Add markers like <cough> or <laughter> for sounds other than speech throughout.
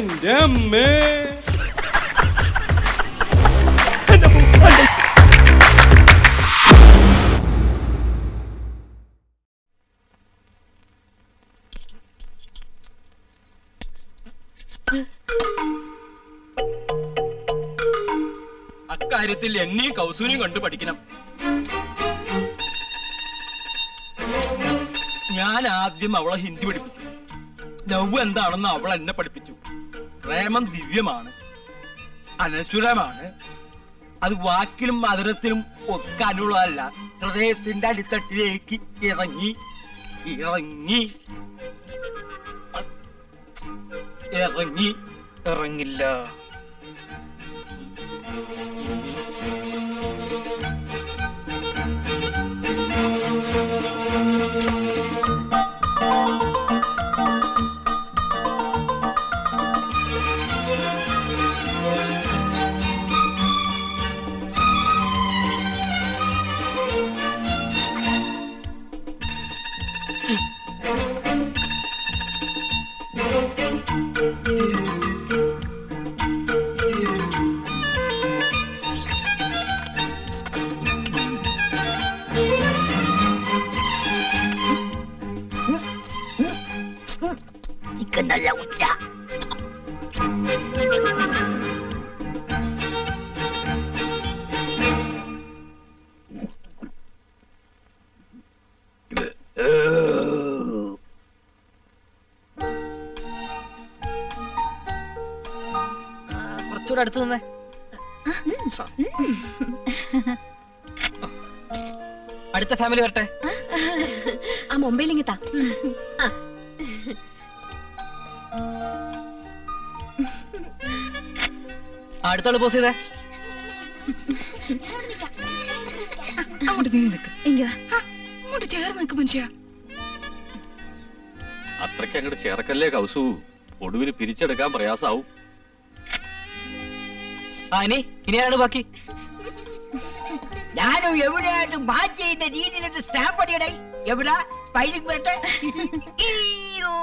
എന്റെ അമ്മേ അക്കാര്യത്തിൽ എന്നെയും കൗസൂരിയും കണ്ടു പഠിക്കണം. ഞാൻ ആദ്യം അവളെ ഹിന്ദി പഠിപ്പിച്ചു. ലവ് എന്താണെന്ന് അവൾ എന്നെ പഠിപ്പിച്ചു. പ്രേമം ദിവ്യമാണ്. അനശ്വരമാണ്. അത് വാക്കിലും മധുരത്തിലും ഒക്കെ അനുള്ളതല്ല ഹൃദയത്തിന്റെ അടിത്തട്ടിലേക്ക് ഇറങ്ങി ഇറങ്ങി ഇറങ്ങി. ഇറങ്ങില്ല. കുറച്ചുകൂടെ അടുത്ത് നിന്നേ. അടുത്ത ഫാമിലി വരട്ടെ. ആ മുംബൈയിൽ ഇങ്ങത്താ ആ, പോസ് ചെയ്തേ. അങ്ങോട്ട് നീ നിൽക്ക് അങ്ങോട്ട് ചേർന്ന് നിൽക്ക് മനുഷ്യ. അത്രയ്ക്ക് അങ്ങോട്ട് ചേർക്കല്ലേ കൗസു? ഒടുവിന് പിരിച്ചെടുക്കാൻ പ്രയാസാവും. ആ ഇനി ഇനി ആരാണ് ബാക്കി? ഞാനും എവിടെയായിട്ടും മാച്ച് ചെയ്യുന്ന രീതിയിലൊരു സ്റ്റാമ്പ് അടിയടേ എവിടെ? സ്പൈലിംഗ് വരട്ടെ. ഈയ്യോ.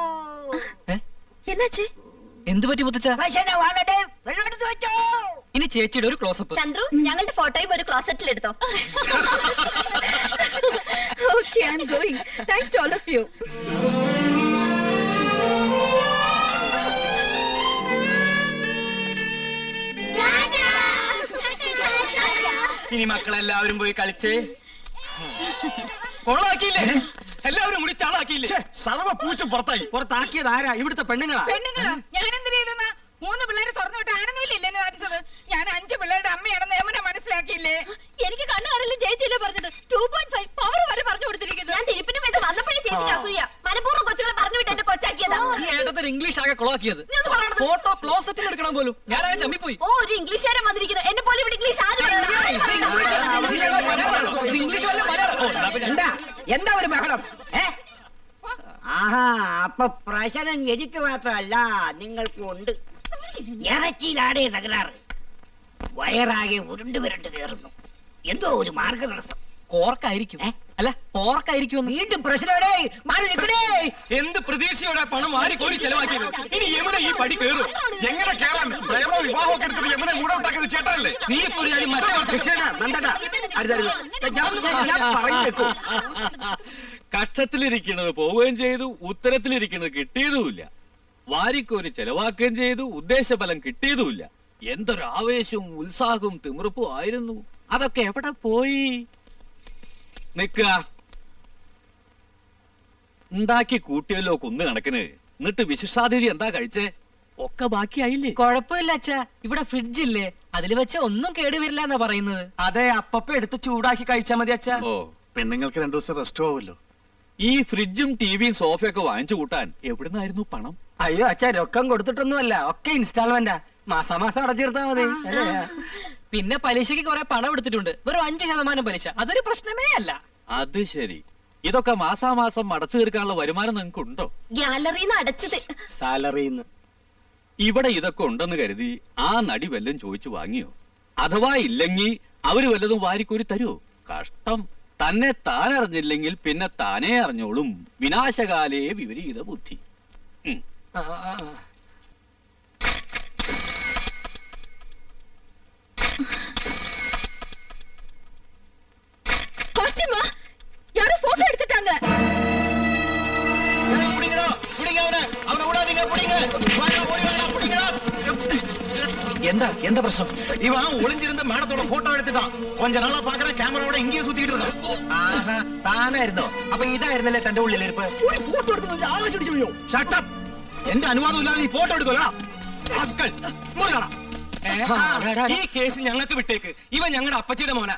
എന്നാച്ചേ എന്ത് പറ്റി മുത്തച്ഛ? ഭക്ഷണ വാണടേ വെള്ളം എടുത്ത് വെച്ചോ. ഇനി ചേച്ചിയുടെ ഒരു ക്ലോസപ്പ് ചന്ദ്രു ഞങ്ങളുടെ ഫോട്ടോയും ഒരു ക്ലോസറ്റിൽ എടുത്തോ. Okay I am going thanks to all of you ഇനി മക്കളെല്ലാവരും പോയി കളിച്ചേ. കൊള്ളാക്കിയില്ലേ? എല്ലാവരും കൂടി ചാളാക്കിയില്ലേ? സർവ പൂച്ച പുറത്തായി. പുറത്താക്കിയത് ആരാ? ഇവിടുത്തെ പെണ്ണുങ്ങളാ? പെണ്ണുങ്ങളോ? ഞാൻ എന്തിനു മൂന്ന് പിള്ളേരെ സ്വർണം വിട്ട് ആണെന്നില്ലേ വാദിച്ചത് ഞാൻ അഞ്ച് പിള്ളേരുടെ അമ്മയാണെന്ന് യമുന മനസ്സിലാക്കിയില്ലേ? എനിക്ക് കണ്ണു കാണില്ല ചേച്ചിയില്ലേ പറഞ്ഞത്. ടു പോയിന്റ് ഫൈവ് പവർ വരെ പറഞ്ഞു കൊടുത്തിരിക്കുന്നു. ഞാൻ തിരുപ്പിന് വേണ്ടി വന്നപ്പോഴേ ചേച്ചിക്ക് അസൂയ. മനഃപൂർവം കൊച്ചുകളെ പറഞ്ഞു വിട്ട് എന്നെ കൊച്ചാക്കിയതാ. ഈ ഏട്ടത്തിന് ഇംഗ്ലീഷ് ആകെ കൊളാക്കിയത്. നീ ഒന്ന് പറയണത്. ഫോട്ടോ ക്ലോസറ്റിൽ എടുക്കണം പോലും. ഞാൻ ചമ്മിപ്പോയി. ഓ ഒരു ഇംഗ്ലീഷുകാരൻ വന്നിരിക്കുന്നു. എന്നെ പോലെ ഇവിടെ ഇംഗ്ലീഷ് ആര് പറയണം? ആര് പറയണം? ഇത് ഇംഗ്ലീഷ് വല്ല മലയാളം ഓ, എന്നാ പിന്നെ എന്താ എന്താ ഒരു ബഹളം ഏ ആഹാ അപ്പൊ പ്രശ്നം എനിക്ക് മാത്രമല്ല നിങ്ങൾക്കും ഉണ്ട്. ഇറച്ചിയിലാടേ തകരാറ്. വയറാകെ ഉരുണ്ട് വിരണ്ട് കയറുന്നു. എന്തോ ഒരു മാർഗതടസ്സം. കോർക്കായിരിക്കും. അല്ല പോർക്കായിരിക്കും വീണ്ടും പ്രശ്നമേ മാറി നിൽക്കണേ. എന്ത് പ്രതീക്ഷയോടെ പണം മാറി കോരി ചെലവാക്കിയത്? ഇനി യമുന ഈ പടി കയറും. എങ്ങനെ കേറാൻ പ്രേമോ വിവാഹമൊക്കെ എടുത്തിട്ട് യമുനെ കൂടെ ഉണ്ടാക്കിയത് ചേട്ടനല്ലേ? നീ ഇപ്പൊ ഒരു കാര്യം മറ്റേ കൃഷ്ണ അരുതരുത് ഞാൻ ഞാൻ പറയുന്നേക്കൂ കക്ഷത്തിലിരിക്കുന്നത് പോവുകയും ചെയ്തു ഉത്തരത്തിലിരിക്കുന്നത് കിട്ടിയതുമില്ല. വാരിക്കോരി ചെലവാക്കുകയും ചെയ്തു ഉദ്ദേശഫലം കിട്ടിയതുമില്ല. എന്തൊരു ആവേശവും ഉത്സാഹവും തിമിർപ്പും ആയിരുന്നു. അതൊക്കെ എവിടെ പോയി? നിക്കുക ഉണ്ടാക്കി കൂട്ടിയല്ലോ കുന്ന് കണക്കിന്. എന്നിട്ട് വിശിഷ്ടാതിഥി എന്താ കഴിച്ചേ? ഒക്കെ ബാക്കിയായില്ലേ? കുഴപ്പമില്ല അച്ഛാ. ഇവിടെ ഫ്രിഡ്ജ് ഇല്ലേ. അതിൽ വെച്ച ഒന്നും കേടുവരില്ല എന്നാ പറയുന്നത്. അതെ അപ്പപ്പ എടുത്ത് ചൂടാക്കി കഴിച്ചാ മതി അച്ഛാ. ഓ. പെണ്ണുങ്ങൾക്ക് രണ്ടു ദിവസം റെസ്റ്റ് ആവുമല്ലോ. ഈ ഫ്രിഡ്ജും ടിവിയും സോഫയൊക്കെ വാങ്ങിച്ചു കൂട്ടാൻ എവിടുന്നായിരുന്നു പണം? അയ്യോ അച്ഛാ രൊക്കം കൊടുത്തിട്ടൊന്നുമല്ല. ഒക്കെ ഇൻസ്റ്റാൾമെന്റാ മാസാമാസം അടച്ചിരുത്താ മതി. പിന്നെ പലിശക്ക് കുറെ പണം എടുത്തിട്ടുണ്ട്. വെറും അഞ്ചു ശതമാനം പലിശ. അതൊരു പ്രശ്നമേ അല്ല. അത് ശരി. ഇതൊക്കെ മാസാമാസം അടച്ചു തീർക്കാനുള്ള വരുമാനം നിങ്ങൾക്ക് ഉണ്ടോ ഗാലറിന്ന് അടച്ചത്. സാലറിന്ന്. ഇവിടെ ഇതൊക്കെ ഉണ്ടെന്ന് കരുതി ആ നടി വല്ലതും ചോദിച്ചു വാങ്ങിയോ? അഥവാ ഇല്ലെങ്കിൽ അവർ വല്ലതും വാരിക്കോരി തരുമോ കഷ്ടം. തന്നെ താൻ അറിഞ്ഞില്ലെങ്കിൽ പിന്നെ താനേ അറിഞ്ഞോളും. വിനാശകാലേ വിപരീത ബുദ്ധി. എന്താ എന്താ പ്രശ്നം இவன் ஒளிஞ்சிருந்த மேடத்தோட போட்டோ எடுத்துட்டான் கொஞ்ச நாளா பாக்குற கேமராவோட இங்கேயே சுத்திட்டு இருக்கான் ആഹാ താനായിരുന്നോ അപ്പൊ ഇതായിരുന്നല്ലേ തന്റെ ഉള്ളിലിരിപ്പ് ഒരു ഫോട്ടോ എടുത്ത് ആവശ്യം ഷട്ടപ്പ് എന്റെ അനുവാദം ഇല്ലാതെ ഈ ഫോട്ടോ എടുക്കല ഈ കേസ് ഞങ്ങൾക്ക് വിട്ടേക്ക് ഇവ ഞങ്ങളുടെ അപ്പച്ചിയുടെ മോനാ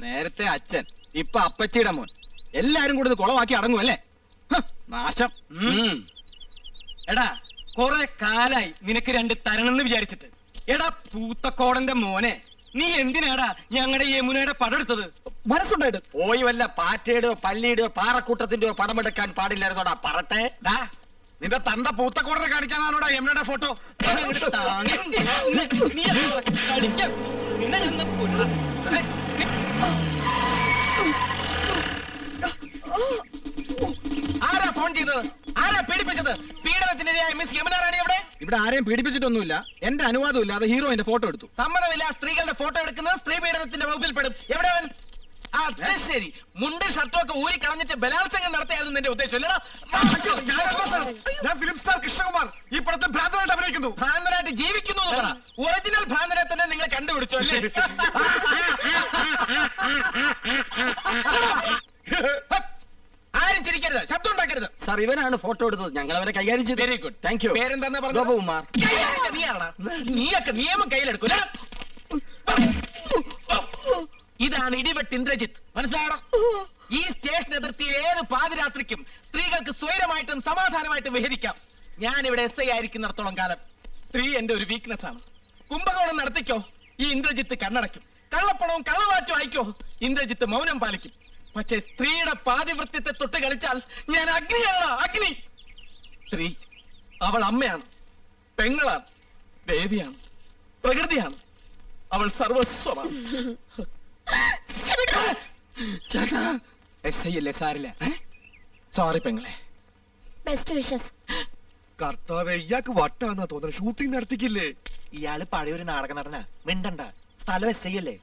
നേരത്തെ അച്ഛൻ ഇപ്പൊ അപ്പച്ചിയുടെ മോൻ എല്ലാരും കൂടി ഇത് കുളവാക്കി അടങ്ങുമല്ലേ ഹ്, നാശം ഉം. എടാ കൊറേ കാലായി നിനക്ക് രണ്ട് തരണെന്ന് വിചാരിച്ചിട്ട് എടാ പൂത്തക്കോടന്റെ മോനെ നീ എന്തിനാടാ ഞങ്ങളുടെ യമുനയുടെ പടം എടുത്തത് മനസ്സുണ്ടായിട്ട്. പോയി വല്ല പാറ്റയുടെയോ പല്ലിയുടെയോ പാറക്കൂട്ടത്തിന്റെയോ പടമെടുക്കാൻ പാടില്ലായിരുന്നോടാ പറട്ടെ. ഡാ നിന്റെ തന്ത പൂത്തക്കോടനെ കാണിക്കാനാണോടാ യമുനയുടെ ഫോട്ടോ? ആരാ ഇവിടെ ആരെയും പീഡിപ്പിച്ചിട്ടൊന്നുമില്ല. എന്റെ അനുവാദം ഇല്ലാതെ ഹീറോയിന്റെ ഫോട്ടോ എടുത്തു. സമ്മതമില്ല. സ്ത്രീകളുടെ ഫോട്ടോ എടുക്കുന്നത് സ്ത്രീ പീഡനത്തിന്റെ വകുപ്പിൽ പെടും എവിടെ അവൻ? അത് ശരി. മുണ്ടും ഷർട്ടും ഒക്കെ ഊരി കളഞ്ഞിട്ട് ബലാത്സംഗം നടത്തിയായിരുന്നു എന്റെ ഉദ്ദേശം? ഞാൻ ഫിലിം സ്റ്റാർ കൃഷ്ണകുമാർ. ഈ പടത്തിൽ ഭ്രാന്തനായിട്ട് അഭിനയിക്കുന്നു. ഭ്രാന്തനായിട്ട് ജീവിക്കുന്നു എന്ന് പറ. ഒറിജിനൽ ഭ്രാന്തനെ തന്നെ നിങ്ങൾ കണ്ടുപിടിച്ചു അല്ലേ? <laughs> <laughs> ചിരിക്കരുത് ശബ്ദം ഉണ്ടാക്കരുത്. സാർ ഇവനാണ് ഫോട്ടോ എടുത്തത്. ഞങ്ങൾ അവരെ കൈകാര്യം ചെയ്തു. വെരി ഗുഡ് താങ്ക് യു പേരെന്താ പറഞ്ഞു ഗോപകുമാർ നീയാണോ? നീയൊക്കെ നിയമം കയ്യിലെടുക്കൂല ഇതാണ് ഇടിവെട്ട് ഇന്ദ്രജിത്ത്. മനസ്സിലായോ? ഈ സ്റ്റേഷൻ അതിർത്തിയിൽ ഏത് പാതിരാത്രിക്കും സ്ത്രീകൾക്ക് സ്വൈരമായിട്ടും സമാധാനമായിട്ടും വിഹരിക്കാം. ഞാൻ ഇവിടെ എസ് ഐ ആയിരിക്കുന്നിടത്തോളം കാലം. സ്ത്രീ എന്റെ ഒരു വീക്ക്നെസ് ആണ്. കുംഭകോണം നടത്തിക്കോ. ഈ ഇന്ദ്രജിത്ത് കണ്ണടയ്ക്കും. കള്ളപ്പണവും കള്ളവാറ്റും അയക്കോ. ഇന്ദ്രജിത്ത് മൗനം പാലിക്കും. പക്ഷേ സ്ത്രീയുടെ പാതിവൃത്യത്തെ തൊട്ട് കളിച്ചാൽ ഞാൻ അഗ്നിയാണ് അഗ്നി. സ്ത്രീ അവൾ അമ്മയാണ് പെങ്ങളാണ് ദേവിയാണ് പ്രകൃതിയാണ്. അവൾ സർവസ്വമാണ്. ചേട്ടാ. എസ് ഐ അല്ലേ സാരില്ല സോറി പെങ്ങളെ. ബെസ്റ്റ് വിഷസ് കർത്താവ് ഇയാൾക്ക് വട്ടാന്നാ തോന്നുന്നത് ഷൂട്ടിംഗ് നടത്തിക്കില്ലേ? ഇയാൾ പഴയൊരു നാടക നടന മിണ്ടണ്ട. സ്ഥലം എസ് ഐ അല്ലേ?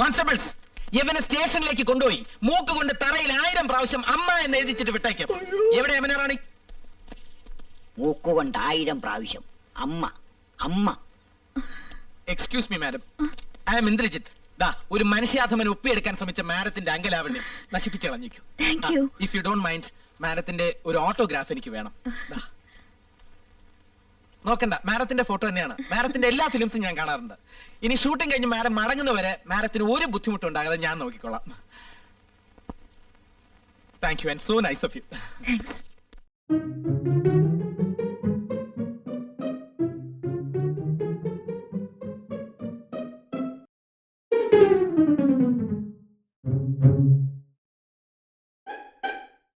കോൺസ്റ്റബിൾസ് ഇവനെ സ്റ്റേഷനിലേക്ക് കൊണ്ടുപോയി. മൂക്ക് കൊണ്ട് തറയിൽ ആയിരം പ്രാവശ്യം അമ്മ എന്ന് എഴുതിച്ചിട്ട് വിട്ടേക്കും. എവിടെ യമന റാണി? മൂക്കുകൊണ്ട് ആയിരം പ്രാവശ്യം. അമ്മ അമ്മ. Excuse me madam I am Indrajith ദാ ഒരു മനുഷ്യാധമൻ ഒപ്പിയെടുക്കാൻ ശ്രമിച്ച മാഡത്തിന്റെ അങ്കലാവണ്യം നശിപ്പിച്ചു ഇഫ് യു ഡോണ്ട് മൈൻഡ് മാഡത്തിന്റെ ഒരു ഓട്ടോഗ്രാഫ് എനിക്ക് വേണം. ദാ. നോക്കണ്ട മാഡത്തിന്റെ ഫോട്ടോ തന്നെയാണ്. മാഡത്തിന്റെ എല്ലാ ഫിലിംസും ഞാൻ കാണാറുണ്ട്. ഇനി ഷൂട്ടിംഗ് കഴിഞ്ഞ് മാഡം മടങ്ങുന്നവരെ മാഡത്തിന് ഒരു ബുദ്ധിമുട്ടും ഉണ്ടാകാതെ ഞാൻ നോക്കിക്കോളാം. Thank you and so nice of you thanks